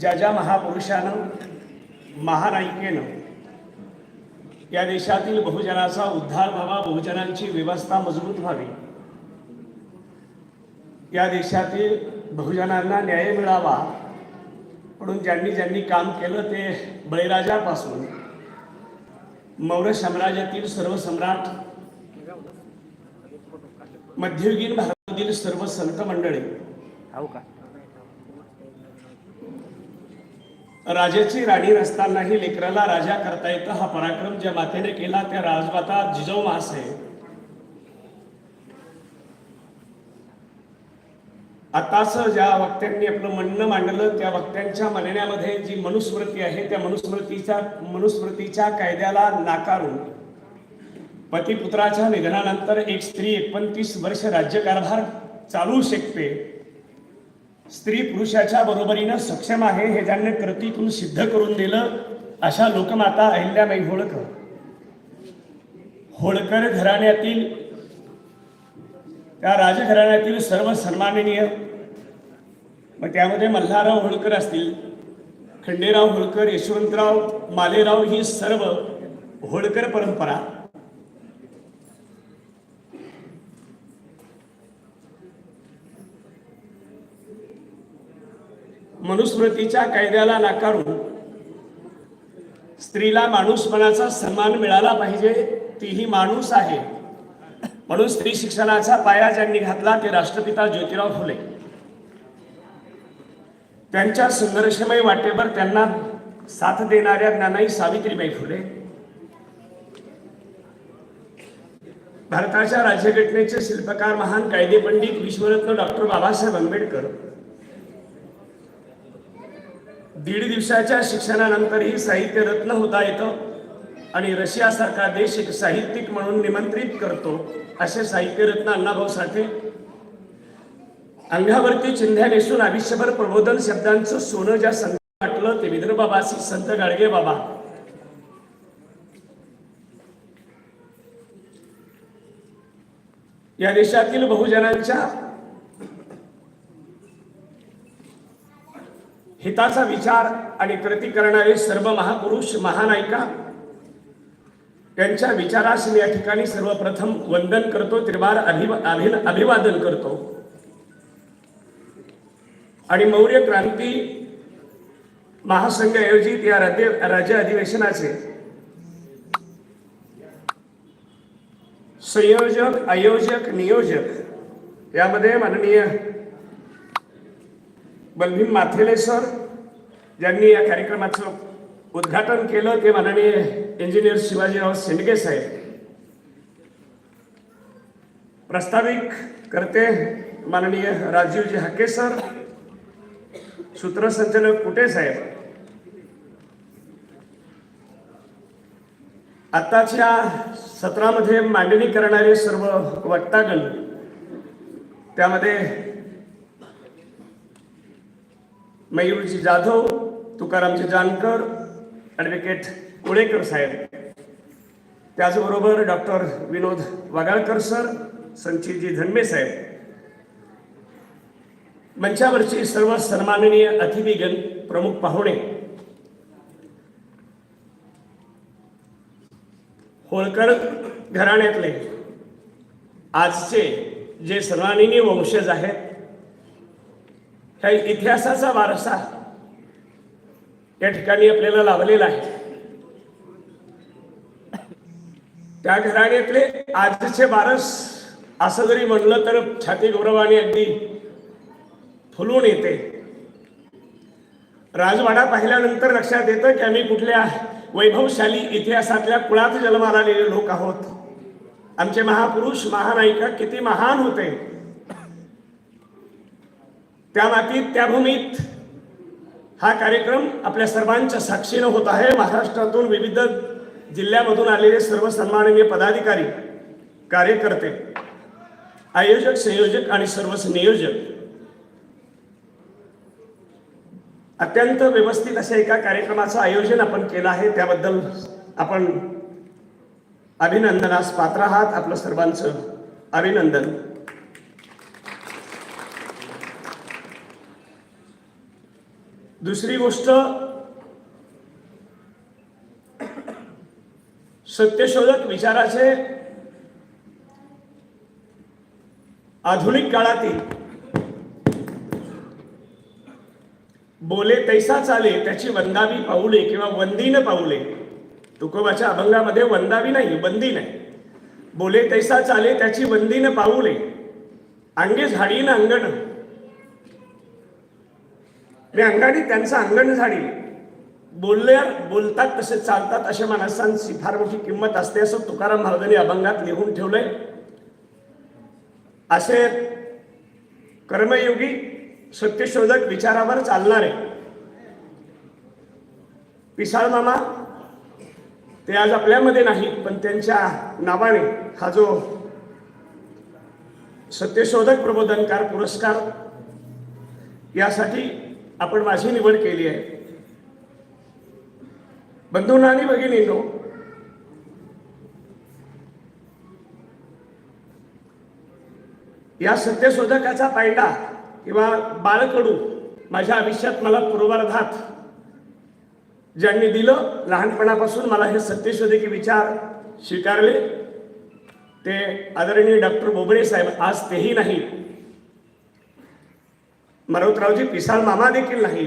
ज्या ज्या महापुरुषानं महानायिकेनं या देशातील बहुजनाचा उद्धार व्हावा बहुजनांची व्यवस्था मजबूत व्हावी. या देशातील बहुजनांना न्याय मिळावा म्हणून ज्यांनी ज्यांनी काम केलं ते बळीराजापासून. मौर्य साम्राज्यातील सर्व सम्राट मध्ययुगीन भारतातील सर्व संत मंडळी हो का राजाची राणी नसतानाही लेकराला राजा करता येतं. हा पराक्रम ज्या मातेने केला त्या राजमाता जिजाऊ मासे आताच ज्या वक्त्यांनी आपलं म्हणणं मांडलं त्या वक्त्यांच्या म्हणण्यामध्ये जी मनुस्मृती आहे त्या मनुस्मृतीच्या मनुस्मृतीच्या कायद्याला नाकारून पतिपुत्राच्या निधनानंतर एक स्त्री एकोणतीस वर्ष राज्यकारभार चालू शकते. स्त्री पुरुषाच्या बरोबरीनं सक्षम आहे हे ज्यांनी कृतीतून सिद्ध करून दिलं अशा लोकमाता अहिल्याबाई होळकर. होळकर घराण्यातील त्या राजघराण्यातील सर्व सन्माननीय मग त्यामध्ये मल्हारराव होळकर असतील खंडेराव होळकर यशवंतराव मालेराव ही सर्व होळकर परंपरा मनुस्मृतीच्या कायद्याला नाकारून स्त्रीला माणूसपणाचा सन्मान मिळाला पाहिजे तीही माणूस आहे. म्हणून स्त्री शिक्षणाचा पाया ज्यांनी घातला ते राष्ट्रपिता ज्योतिराव फुले. त्यांच्या संघर्षमय वाटेवर त्यांना साथ देणाऱ्या ज्ञानाई सावित्रीबाई फुले. भारताच्या राज्यघटनेचे शिल्पकार महान कायदेपंडित विश्वरत्न डॉक्टर बाबासाहेब आंबेडकर दीड दिवसाच्या शिक्षणानंतरही साहित्य रत्न होता येतं आणि रशियासारखा देश एक साहित्यिक म्हणून निमंत्रित करतो असे साहित्यरत्न अण्णाभाऊ साठे. अंगावरती चिंध्या नेसून आयुष्यभर प्रबोधन शब्दांचं सोनं ज्या संत वाटलं ते विदर्भावासी संत गाडगे बाबा. या देशातील बहुजनांच्या हिताचा विचार आणि कृती करणारे सर्व महापुरुष महानायिका त्यांच्या विचारास मी या ठिकाणी सर्वप्रथम वंदन करतो त्रिवार अभिवा अभिवादन करतो. आणि मौर्य क्रांती महासंघ आयोजित या राज्य राज्य अधिवेशनाचे संयोजक आयोजक नियोजक यामध्ये माननीय बलभीम माथेले सर ज्यांनी या कार्यक्रमाचं उद्घाटन केलं ते माननीय इंजिनियर शिवाजीराव शेंडगे साहेब. प्रस्ताविक करते माननीय राजीवजी हाके सर सूत्रसंचालक कुटे साहेब. आताच्या सत्रामध्ये मांडणी करणारे सर्व वक्तागण त्यामध्ये मयूरजी जाधव तुकारामजी जानकर ॲडव्होकेट उळेकर साहेब. त्याचबरोबर डॉक्टर विनोद वागाळकर सर संचितजी धनमे साहेब. मंचावरची सर्व सन्माननीय अतिथीगण प्रमुख पाहुणे. होळकर घराण्यातले. आजचे जे सन्माननीय वंशज आहेत ह्या इतिहासाचा वारसा या ठिकाणी आपल्याला लाभलेला आहे. त्या घराण्यातले आजचे वारस असं जरी म्हणलं तर छाती गौरवाने अगदी फुलून येते. राजवाडा पाहिल्यानंतर लक्षात येतं की आम्ही कुठल्या वैभवशाली इतिहासातल्या कुळात जन्माला आलेले लोक आहोत. आमचे महापुरुष महानायिका किती महान होते. त्या मातीत त्या भूमीत हा कार्यक्रम आपल्या सर्वांच्या साक्षीनं होत आहे. महाराष्ट्रातून विविध जिल्ह्यामधून आलेले सर्व सन्माननीय पदाधिकारी कार्यकर्ते आयोजक संयोजक आणि सर्व नियोजक अत्यंत व्यवस्थित अशा एका कार्यक्रमाचं आयोजन आपण केलं आहे. त्याबद्दल आपण अभिनंदनास पात्र आहात. आपलं सर्वांचं अभिनंदन. दुसरी गोष्ट सत्यशोधक विचाराचे आधुनिक काळातील बोले तैसा चाले त्याची वंदावी पाऊले किंवा वंदीन पाऊले. तुकोबाच्या अभंगामध्ये वंदावी नाही वंदी नाही. बोले तैसा चाले त्याची वंदीन पाऊले. अंगे झाडीन अंगण. मी अंगाने त्यांचं अंगण झाडी बोलले बोलतात तसे चालतात अशा माणसांची फार मोठी किंमत असते असं तुकाराम महाराजांनी अभंगात लिहून ठेवलंय. असे कर्मयोगी सत्यशोधक विचारावर चालणारे. पिसाळ मामा ते आज आपल्यामध्ये नाही पण त्यांच्या नावाने हा जो सत्यशोधक प्रबोधनकार पुरस्कार यासाठी आपण माझी निवड केली आहे. बंधूंना आणि भगिनींनो या सत्यशोधकाचा पायडा किंवा बाळकडू माझ्या आयुष्यात मला पूर्वार्धात ज्यांनी दिलं लहानपणापासून मला हे सत्यशोधकी विचार स्वीकारले ते आदरणीय डॉक्टर बोबडे साहेब आज तेही नाही मनोतरावजी पिसाळ मामा देखील नाही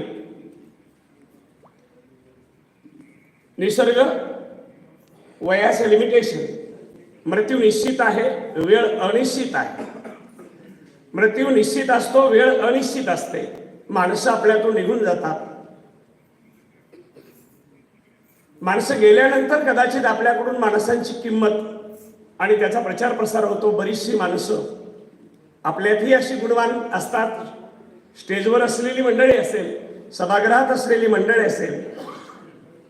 निसर्ग वयाचे लिमिटेशन मृत्यू निश्चित आहे वेळ अनिश्चित आहे. मृत्यू निश्चित असतो वेळ अनिश्चित असते. माणसं आपल्यातून निघून जातात. माणसं गेल्यानंतर कदाचित आपल्याकडून माणसांची किंमत आणि त्याचा प्रचार प्रसार होतो. बरीचशी माणसं आपल्यातही अशी गुणवान असतात. स्टेजवर असलेली मंडळी असेल सभागृहात असलेली मंडळी असेल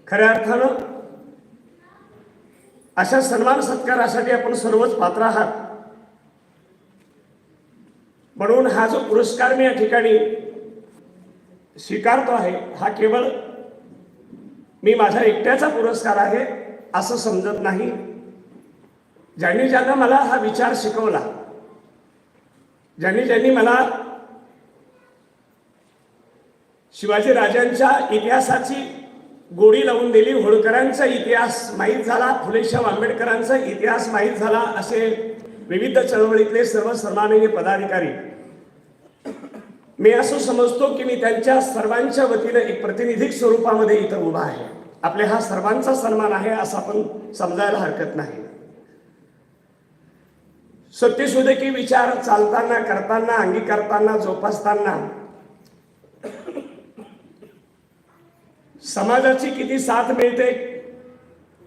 खऱ्या अर्थानं अशा सन्मान सत्कारासाठी आपण सर्वच पात्र आहात. म्हणून हा जो पुरस्कार मी या ठिकाणी स्वीकारतो आहे हा केवळ मी माझ्या एकट्याचा पुरस्कार आहे असं समजत नाही. ज्यांनी ज्यांना मला हा विचार शिकवला ज्यांनी ज्यांनी मला शिवाजी राजांच्या इतिहासाची गोडी लावून दिली. होळकरांचा इतिहास माहीत झाला फुलेशाह आंबेडकरांचा इतिहास माहीत झाला असे विविध चळवळीतले सर्व सन्माननीय पदाधिकारी. मी असं समजतो की मी त्यांच्या सर्वांच्या वतीनं एक प्रतिनिधिक स्वरूपामध्ये इथं उभा आहे. आपल्या हा सर्वांचा सन्मान आहे असं आपण समजायला हरकत नाही. सत्यशोधकी विचार चालताना करताना अंगीकारताना जोपासताना समाजाची किती साथ मिळते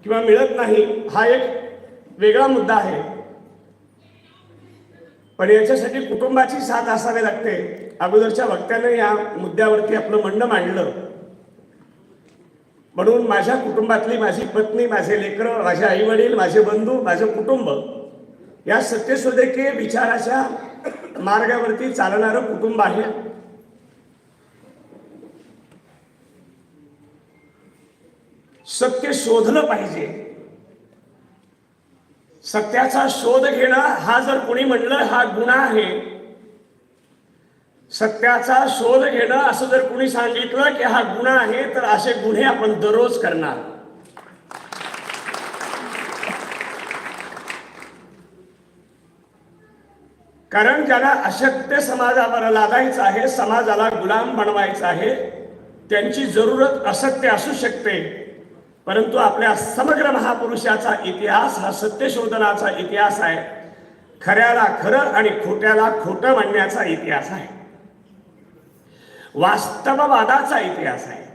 किंवा मिळत नाही हा एक वेगळा मुद्दा आहे. पण याच्यासाठी कुटुंबाची साथ असावी लागते. अगोदरच्या वक्त्याने या मुद्द्यावरती आपलं म्हणणं मांडलं. म्हणून माझ्या कुटुंबातली माझी पत्नी माझे लेकरं माझे आई वडील माझे बंधू माझं कुटुंब या सत्यशोधकीय विचाराच्या मार्गावरती चालणारं कुटुंब आहे. सत्य शोधलं पाहिजे. सत्याचा शोध घेणं हा जर कोणी म्हणलं हा गुन्हा आहे. सत्याचा शोध घेणं असं जर कोणी सांगितलं की हा गुन्हा आहे तर असे गुन्हे आपण दररोज करणार. कारण ज्यांना अशक्य समाजावर लादायचं आहे समाजाला गुलाम बनवायचं आहे त्यांची जरूरत असत्य असू शकते. परंतु आपल्या समग्र महापुरुषाचा इतिहास हा सत्यशोधनाचा इतिहास आहे. खऱ्याला खरं आणि खोट्याला खोटं म्हणण्याचा इतिहास आहे. वास्तववादाचा इतिहास आहे.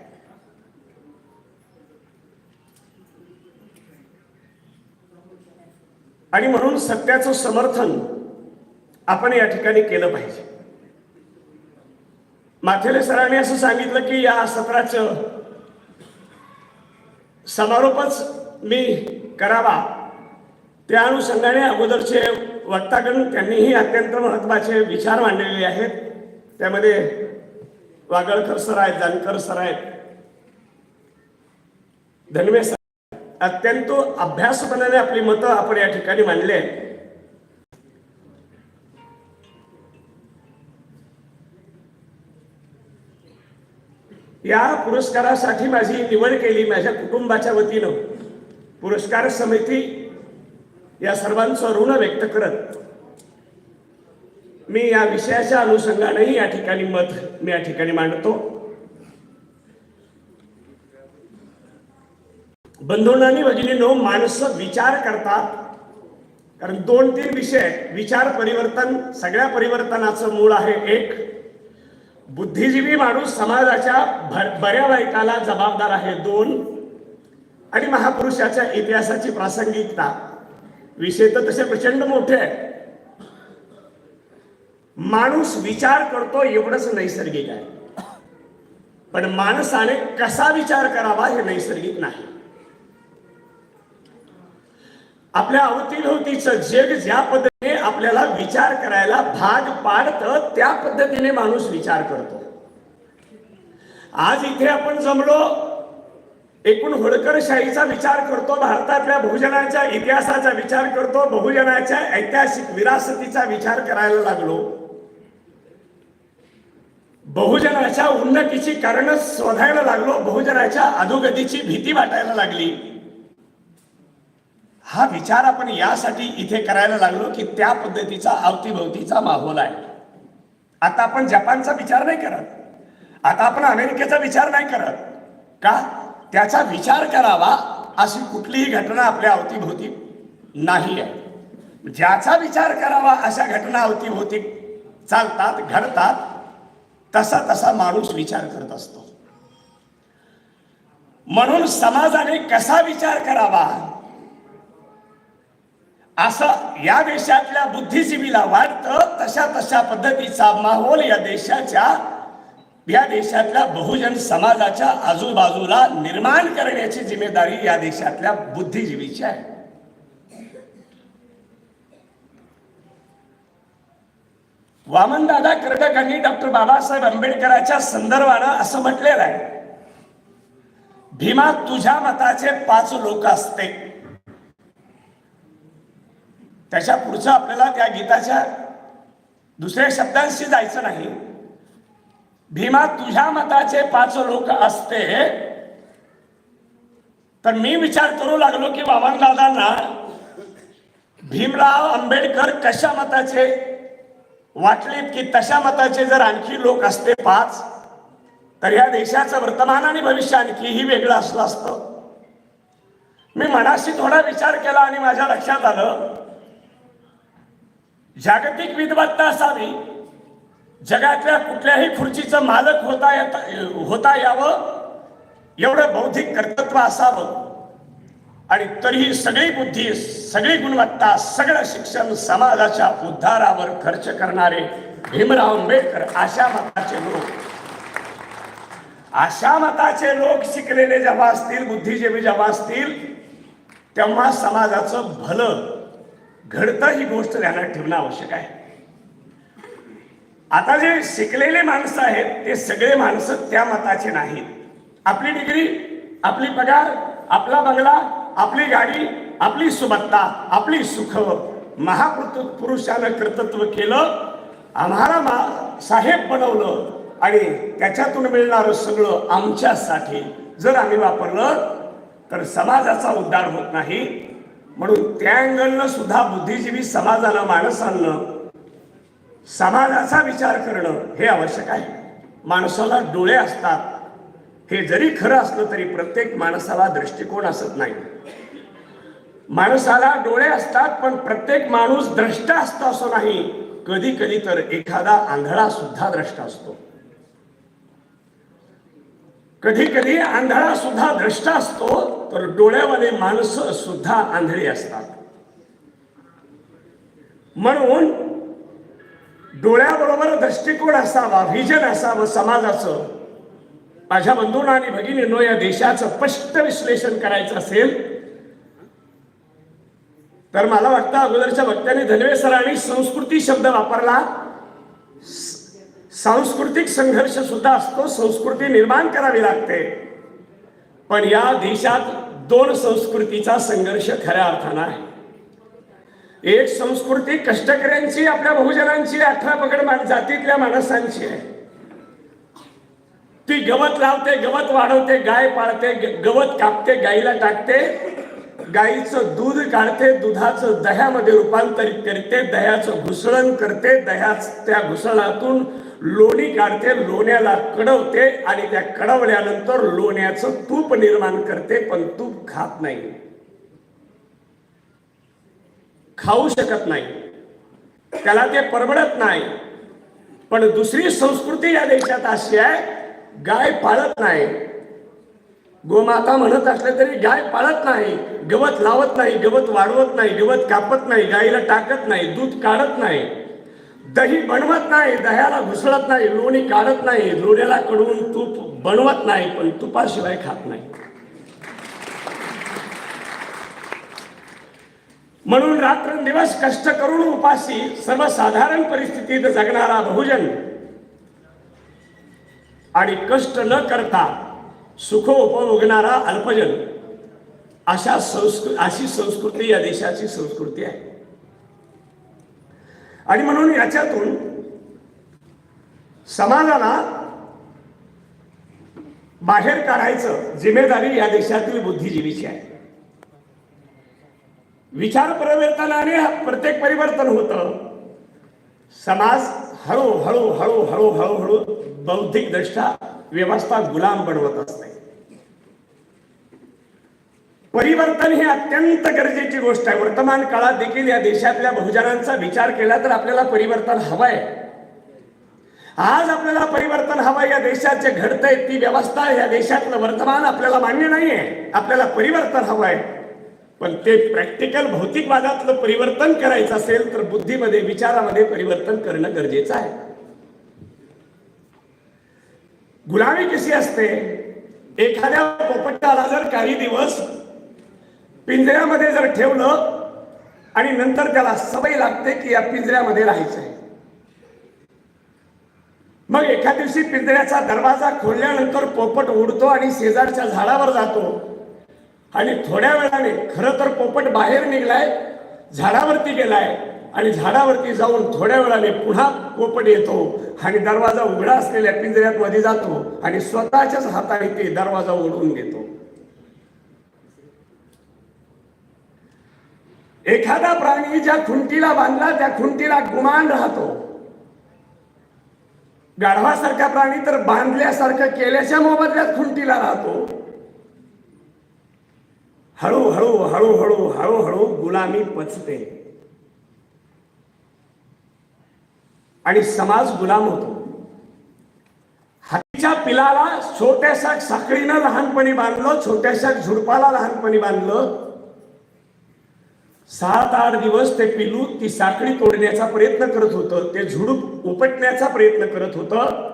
आणि म्हणून सत्याचं समर्थन आपण या ठिकाणी केलं पाहिजे. माथेले सरांनी असं सांगितलं की या सत्राचं समारोपच मी करावा. त्या अनुषंगाने अगोदरचे वक्तागण त्यांनीही अत्यंत महत्त्वाचे विचार मांडलेले आहेत. त्यामध्ये वागळकर सर आहेत जानकर सर आहेत. धनवे सर अत्यंत अभ्यासपणाने आपली मतं आपण या ठिकाणी मांडली आहेत. या पुरस्कारासाठी माझी निवड केली माझ्या कुटुंबाच्या वतीनं. पुरस्कार समिती या सर्वांचं ऋण व्यक्त करत मी या विषयाच्या अनुषंगानेही या ठिकाणी मत मी या ठिकाणी मांडतो. बंधूंनी भगिनीनो माणसं विचार करतात. कारण दोन तीन विषय विचार परिवर्तन सगळ्या परिवर्तनाचं मूळ आहे एक. बुद्धिजीवी माणूस समाजाच्या बऱ्या वाईटाला जबाबदार आहे दोन. आणि महापुरुषाच्या इतिहासाची प्रासंगिकता. विषय तर तसे प्रचंड मोठे आहेत. माणूस विचार करतो एवढंच नैसर्गिक आहे. पण माणसाने कसा विचार करावा हे नैसर्गिक नाही. आपल्या अवतीभोवतीचं जग ज्या पद्धतीने आपल्याला विचार करायला भाग पाडतं त्या पद्धतीने माणूस विचार करतो. आज इथे आपण जमलो एकूण होळकरशाहीचा विचार करतो भारतातल्या बहुजनाच्या इतिहासाचा विचार करतो बहुजनाच्या ऐतिहासिक विरासतीचा विचार करायला लागलो. बहुजनाच्या उन्नतीची कारण शोधायला लागलो बहुजनाच्या अधोगतीची भीती वाटायला लागली. हा विचार आपण यासाठी इथे करायला लागलो की त्या पद्धतीचा अवतीभोवतीचा माहोल आहे. आता आपण जपानचा विचार नाही करत. आता आपण अमेरिकेचा विचार नाही करत. का? त्याचा विचार करावा अशी कुठलीही घटना आपल्या अवतीभोवती नाही आहे. ज्याचा विचार करावा अशा घटना अवतीभोवती चालतात घडतात तसा तसा माणूस विचार करत असतो. म्हणून समाजाने कसा विचार करावा? असं या देशातल्या बुद्धिजीवीला वाटतं तशा तशा पद्धतीचा माहोल या देशाच्या या देशातल्या बहुजन समाजाच्या आजूबाजूला निर्माण करण्याची जिम्मेदारी या देशातल्या बुद्धिजीवीची आहे. वामनदादा कर्डकांनी डॉक्टर बाबासाहेब आंबेडकरांच्या संदर्भानं असं म्हटलेलं आहे भीमा तुझ्या मताचे पाच लोक असते. त्याच्या पुढचं आपल्याला त्या गीताच्या दुसऱ्या शब्दांशी जायचं नाही. भीमा तुझ्या मताचे पाच लोक असते. तर मी विचार करू लागलो की बाबांदादांना भीमराव आंबेडकर कशा मताचे वाटलेत की तशा मताचे जर आणखी लोक असते पाच तर या देशाचं वर्तमान आणि भविष्य आणखीही वेगळं असलं असतं. मी मनाशी थोडा विचार केला आणि माझ्या लक्षात आलं जागतिक विद्वत्ता असावी जगातल्या कुठल्याही खुर्चीचं मालक होता येता होता यावं एवढं बौद्धिक कर्तृत्व असावं. आणि तरीही सगळी बुद्धी सगळी गुणवत्ता सगळं शिक्षण समाजाच्या उद्धारावर खर्च करणारे भीमराव आंबेडकर अशा मताचे लोक. अशा मताचे लोक शिकलेले जेव्हा असतील बुद्धिजीवी जेव्हा असतील तेव्हा समाजाचं भलं घडतं ही गोष्ट ध्यानात ठेवणं आवश्यक आहे. आता जे शिकलेले माणसं आहेत ते सगळे माणसं त्या मताचे नाहीत. आपली डिग्री आपली पगार आपला बंगला आपली गाडी आपली सुबत्ता आपली सुख महापुरुष पुरुषानं कर्तृत्व केलं आम्हाला मा साहेब बनवलं आणि त्याच्यातून मिळणारं सगळं आमच्यासाठी जर आम्ही वापरलं तर समाजाचा उद्धार होत नाही. म्हणून त्या अँगलनं सुद्धा बुद्धिजीवी समाजाला माणसांना समाजाचा विचार करणं हे आवश्यक आहे. माणसाला डोळे असतात. हे जरी खरं असलं तरी प्रत्येक माणसाला दृष्टिकोन असत नाही. माणसाला डोळे असतात पण प्रत्येक माणूस द्रष्टा असतो असं नाही. कधी कधी तर एखादा आंधळा सुद्धा द्रष्टा असतो. कधी कधी आंधळा सुद्धा द्रष्टा असतो तर डोळ्यावाले माणसं सुद्धा आंधळी असतात. म्हणून डोळ्याबरोबर दृष्टिकोन असावा व्हिजन असावं समाजाचं. माझ्या बंधूंना आणि भगिनींनो या देशाचं स्पष्ट विश्लेषण करायचं असेल तर मला वाटतं अगोदरच्या वक्त्याने धनवे सरांनी संस्कृती शब्द वापरला. सांस्कृतिक संघर्ष सुद्धा असतो संस्कृती निर्माण करावी लागते. पण या देशात दोन संस्कृतीचा संघर्ष खऱ्या अर्थानं आहे. एक संस्कृती कष्टकऱ्यांची आपल्या बहुजनांची अठरा पकड जातीतल्या माणसांची आहे. ती गवत लावते गवत वाढवते गाय पाळते गवत कापते गाईला टाकते. गाईचं दूध काढते दुधाचं दह्यामध्ये रूपांतरित करते दह्याचं घुसळण करते दह्याच त्या घुसळणातून लोणी काढते लोण्याला कडवते आणि त्या कडवल्यानंतर लोण्याचं तूप निर्माण करते पण तूप खात नाही. खाऊ शकत नाही. त्याला ते परवडत नाही. पण दुसरी संस्कृती या देशात अशी आहे गाय पाळत नाही. गोमाता म्हणत असले तरी गाय पाळत नाही. गवत लावत नाही गवत वाढवत नाही गवत कापत नाही गायीला टाकत नाही दूध काढत नाही. दही बनवत नाही दह्याला घुसळत नाही लोणी काढत नाही लोण्याला कडवून तूप बनवत नाही पण तुपाशिवाय खात नाही. म्हणून रात्रंदिवस कष्ट करून उपाशी सर्वसाधारण परिस्थितीत जगणारा बहुजन. आणि कष्ट न करता सुख उपभोगणारा अल्पजन. अशा संस्कृ अशी संस्कृती या देशाची संस्कृती आहे. आणि म्हणून याच्यातून समाजाला बाहेर काढायचं जिम्मेदारी या देशातील बुद्धिजीवीची आहे. विचार परिवर्तनाने प्रत्येक परिवर्तन होतं. समाज हळू हळू हळू हळू हळू हळू बौद्धिक दृष्ट्या व्यवस्था गुलाम बनवत असते. परिवर्तन ही अत्यंत गरजेची गोष्ट आहे. वर्तमान काळात देखील या देशातल्या बहुजनांचा विचार केला तर आपल्याला परिवर्तन हवंय. आज आपल्याला परिवर्तन हवं या देशात जे घडतंय ती व्यवस्था या देशातलं वर्तमान आपल्याला मान्य नाहीये. आपल्याला परिवर्तन हवंय. पण ते प्रॅक्टिकल भौतिकवादातलं परिवर्तन करायचं असेल तर बुद्धीमध्ये विचारामध्ये परिवर्तन करणं गरजेचं आहे. गुलामी कशी असते? एखाद्या पोपटाला जर काही दिवस पिंजऱ्यामध्ये जर ठेवलं आणि नंतर त्याला सवय लागते की या पिंजऱ्यामध्ये राहायचं आहे मग एका दिवशी पिंजऱ्याचा दरवाजा खोलल्यानंतर पोपट उडतो आणि शेजारच्या झाडावर जातो. आणि थोड्या वेळाने खरं तर पोपट बाहेर निघलाय झाडावरती गेलाय आणि झाडावरती जाऊन थोड्या वेळाने पुन्हा पोपट येतो आणि दरवाजा उघडा असलेल्या पिंजऱ्यात मध्ये जातो आणि स्वतःच्याच हाताने ते दरवाजा उडवून घेतो. एखादा प्राणी ज्या खुंटीला बांधला त्या खुंटीला गुमान राहतो. गाढवासारखा प्राणी तर बांधल्यासारखं केल्याच्या मोबदल्यात खुंटीला राहतो. हळूहळू हळूहळू हळूहळू गुलामी पचते. आणि समाज गुलाम होतो. हातीच्या पिलाला छोट्याशा साखळीनं लहानपणी बांधलं छोट्याशा झुडपाला लहानपणी बांधलं सात आठ दिवस ते पिलू ती साखळी तोडण्याचा प्रयत्न करत होतं ते झुडूप उपटण्याचा प्रयत्न करत होतं.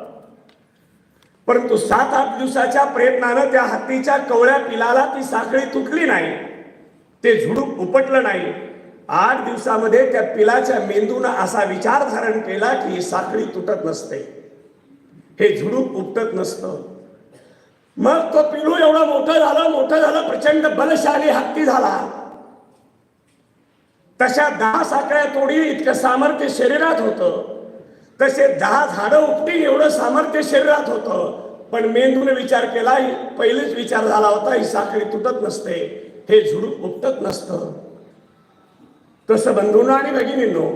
परंतु सात आठ दिवसाच्या प्रयत्नानं त्या हत्तीच्या कवळ्या पिलाला ती साखळी तुटली नाही. ते झुडूप उपटलं नाही. आठ दिवसामध्ये त्या पिलाच्या मेंदूनं असा विचार धारण केला की ही साखळी तुटत नसते. हे झुडूप उपटत नसतं. मग तो पिलू एवढा मोठं झालं मोठं झालं प्रचंड बलशाली हत्ती झाला. तशा दहा साखळ्या तोडी इतकं सामर्थ्य शरीरात होतं. तसे दहा झाडं उपटी एवढं सामर्थ्य शरीरात होतं. पण मेंदूने विचार केला पहिलेच विचार झाला होता ही साखळी तुटत नसते हे झुडूप उपटत नसतं. तसं बंधूंनो आणि भगिनींनो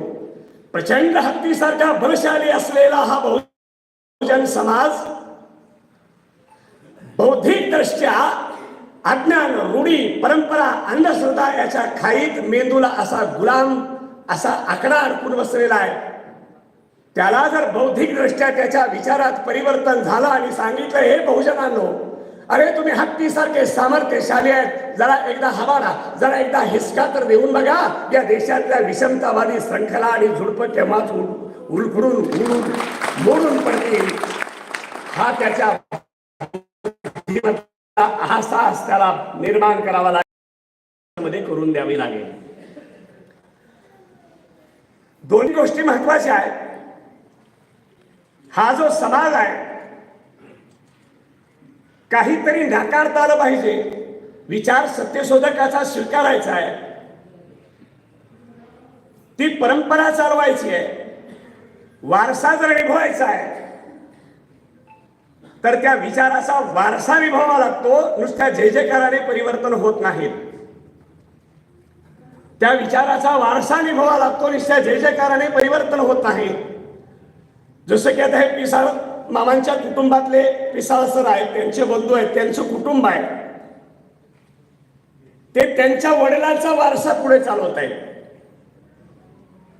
प्रचंड हत्तीसारखा बलशाली असलेला हा बहुजन समाज बौद्धिक दृष्ट्या अज्ञान रूढी परंपरा अंधश्रद्धा याच्या खाईत मेंदूला असा गुलाम असा आकडा अडकून बसलेला आहे. त्याला जर बौद्धिक दृष्ट्या त्याच्या विचारात परिवर्तन झालं आणि सांगितलं हे बहुजनांनो अरे तुम्ही हत्तीसारखे सामर्थ्यशाली आहेत जरा एकदा हवाडा जरा एकदा हिसका तर देऊन बघा या देशातल्या विषमतावादी श्रंखला आणि झुडपं केव्हाच उलखडून उडून मोडून पडतील. हा त्याच्या असाच त्याला निर्माण करावा लागेल मध्ये करून द्यावी लागेल. दोन गोष्टी महत्त्वाच्या आहेत. हा जो समाज आहे काहीतरी नाकारता आलं पाहिजे. विचार सत्यशोधकाचा स्वीकारायचा आहे. ती परंपरा चालवायची आहे. वारसा जर निभवायचा आहे तर त्या विचाराचा वारसा विभावा लागतो नुसत्या जे जयकाराने परिवर्तन होत नाहीत त्या विचाराचा वारसा निभावा लागतो नुसत्या जे जयकाराने परिवर्तन होत नाही. जसं की आता हे पिसाळ मामांच्या कुटुंबातले पिसाळ सर आहेत त्यांचे बंधू आहेत त्यांचं कुटुंब आहे. ते त्यांच्या वडिलांचा वारसा पुढे चालवत आहेत.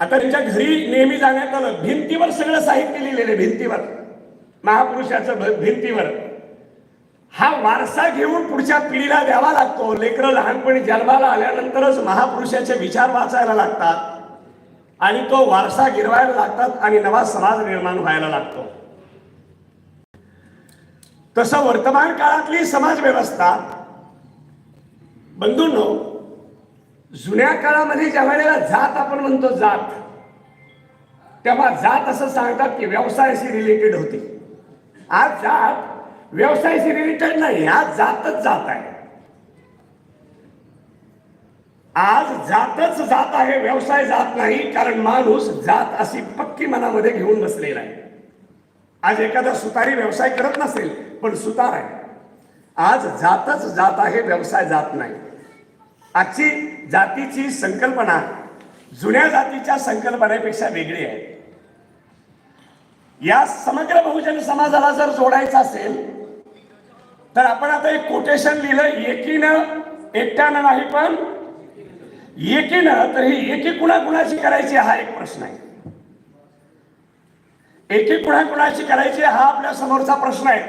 आता त्यांच्या घरी नेहमी जाण्यात आलं भिंतीवर सगळं साहित्य लिहिलेलं आहे भिंतीवर. महापुरुषाचं भ- भिंतीवर. हा वारसा घेऊन पुढच्या पिढीला द्यावा लागतो. लेकरं लहानपणी जन्माला आल्यानंतरच महापुरुषाचे विचार वाचायला लागतात. आणि तो वारसा गिरवायला लागतात आणि नवा समाज निर्माण व्हायला लागतो. तसं वर्तमान काळातली समाज व्यवस्था बंधूंनो जुन्या काळामध्ये ज्या वेळेला जात आपण म्हणतो जात तेव्हा जात असं सांगतात की व्यवसायाशी रिलेटेड होती. आज जात व्यवसायाशी रिलेटेड नाही आज जातच जात आहे. आज जातच जात आहे व्यवसाय जात नाही कारण माणूस जात अशी पक्की मनामध्ये घेऊन बसलेला आहे. आज एखादा सुतारी व्यवसाय करत नसेल पण सुतार आहे. आज जातच जात आहे व्यवसाय जात नाही. आजची जातीची संकल्पना जुन्या जातीच्या संकल्पनेपेक्षा वेगळी आहे. या समग्र बहुजन समाजाला जर जोडायचं असेल तर आपण आता एक कोटेशन लिहिलं एकीनं एकट्यानं नाही पण एकीनं तर ही एकी कुणाकुणाची करायची हा एक प्रश्न आहे. एकी कुणाकुणाची करायची हा आपल्या समोरचा प्रश्न आहे.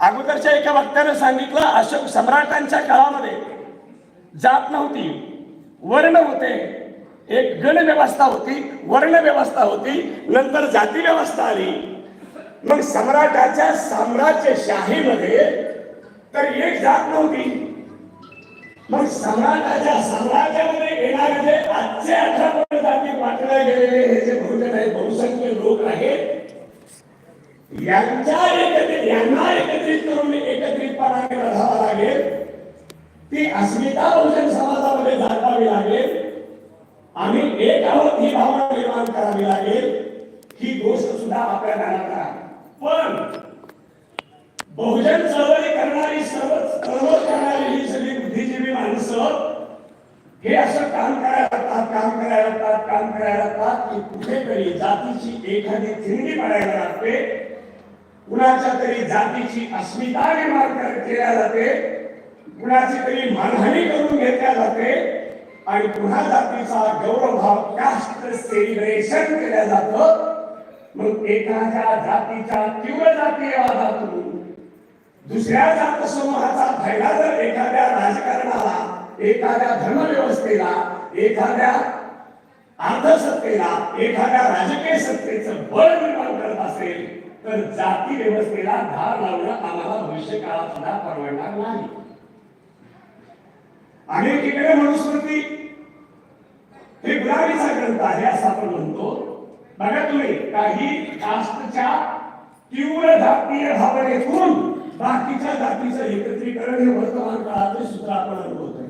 अगोदरच्या एका वक्त्यानं सांगितलं अशोक सम्राटांच्या काळामध्ये जात नव्हती वर्ण होते एक गण व्यवस्था होती वर्ण व्यवस्था होती नंतर जाती व्यवस्था आली. मग सम्राटाच्या साम्राज्यशाहीमध्ये तर एक जात नव्हती. मग सम्राटाच्या साम्राज्यामध्ये येणारे जे आजचे अठरा जाती वाटल्या गेलेले हे जे बहुजन आहेत बहुसंख्य लोक आहेत यांच्या एकत्रित यांना एकत्रित करून एकत्रितपणाने लढावा लागेल. ती अस्मिता बहुजन समाजामध्ये दाखवावी लागेल. आणि एक आहोत ही भावना निर्माण करावी लागेल. ही गोष्ट सुद्धा आपल्या मनात पण बहुजन चळवळी करणारी सर्व चळवळ करणारी ही सगळी बुद्धिजीवी माणसं हे असं काम करायला लागतात काम करायला लागतात काम करायला लागतात की कुठेतरी जातीची एखादी थिंडी पडायला लागते. कुणाच्या तरी जातीची अस्मिता निर्माण केल्या जाते. कुणाची तरी मानहानी करून घेतल्या जाते. आणि पुन्हा जातीचा गौरवभाव कास्ट सेलिब्रेशन केल्या जातं. मग एखाद्या जातीच्या तीव्र जातीयवादातून दुसऱ्या जात समूहाचा फायदा जर एखाद्या राजकारणाला एखाद्या धर्मव्यवस्थेला एखाद्या अर्धसत्तेला एखाद्या राजकीय सत्तेचं बळ निर्माण करत असेल तर जाती व्यवस्थेला धार लावणं आम्हाला भविष्य काळात सुद्धा परवडणार नाही. आणि एकीकडे मनुस्मृती हे गुलाबीचा ग्रंथ आहे असं आपण म्हणतो. बघा तुम्ही काही कास्टच्या तीव्र जातीय भावनेतून बाकीच्या जातीचं एकत्रीकरण हे वर्तमान काळातले सूत्र आपण अनुभवतो.